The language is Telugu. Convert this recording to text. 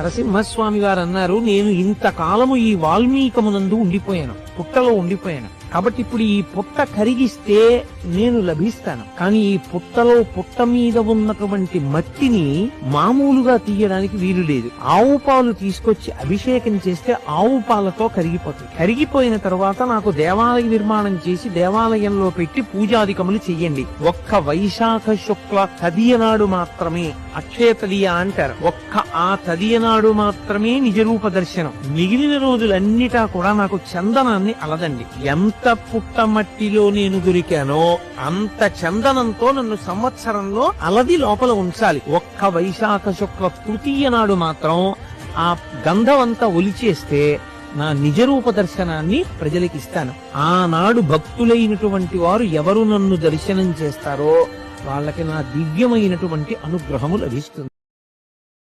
నరసింహస్వామి గారు అన్నారు నేను ఇంతకాలము ఈ వాల్మీకమునందు ఉండిపోయాను పుట్టలో ఉండిపోయాను. కాబట్టి ఇప్పుడు ఈ పుట్ట కరిగిస్తే నేను లభిస్తాను. కానీ ఈ పుట్టలో పుట్ట మీద ఉన్నటువంటి మట్టిని మామూలుగా తీయడానికి వీలు లేదు. ఆవు పాలు తీసుకొచ్చి అభిషేకం చేస్తే ఆవు పాలతో కరిగిపోతుంది. కరిగిపోయిన తర్వాత నాకు దేవాలయ నిర్మాణం చేసి దేవాలయంలో పెట్టి పూజాధికములు చెయ్యండి. ఒక్క వైశాఖ శుక్ల తదియనాడు మాత్రమే అక్షయ తదియ అంటారు. ఒక్క ఆ తదియనాడు నాడు మాత్రమే నిజరూప దర్శనం. మిగిలిన రోజులన్నిటా కూడా నాకు చందనాన్ని అలదండి. ఎంత పుట్టమట్టిలో నేను దొరికానో అంత చందనంతో నన్ను సంవత్సరంలో అలది లోపల ఉంచాలి. ఒక్క వైశాఖ శుక్ల తృతీయ నాడు మాత్రం ఆ గంధమంతా ఒలిచేస్తే నా నిజరూప దర్శనాన్ని ప్రజలకి ఇస్తాను. ఆనాడు భక్తులైనటువంటి వారు ఎవరు నన్ను దర్శనం చేస్తారో వాళ్ళకి నా దివ్యమైనటువంటి అనుగ్రహము లభిస్తుంది.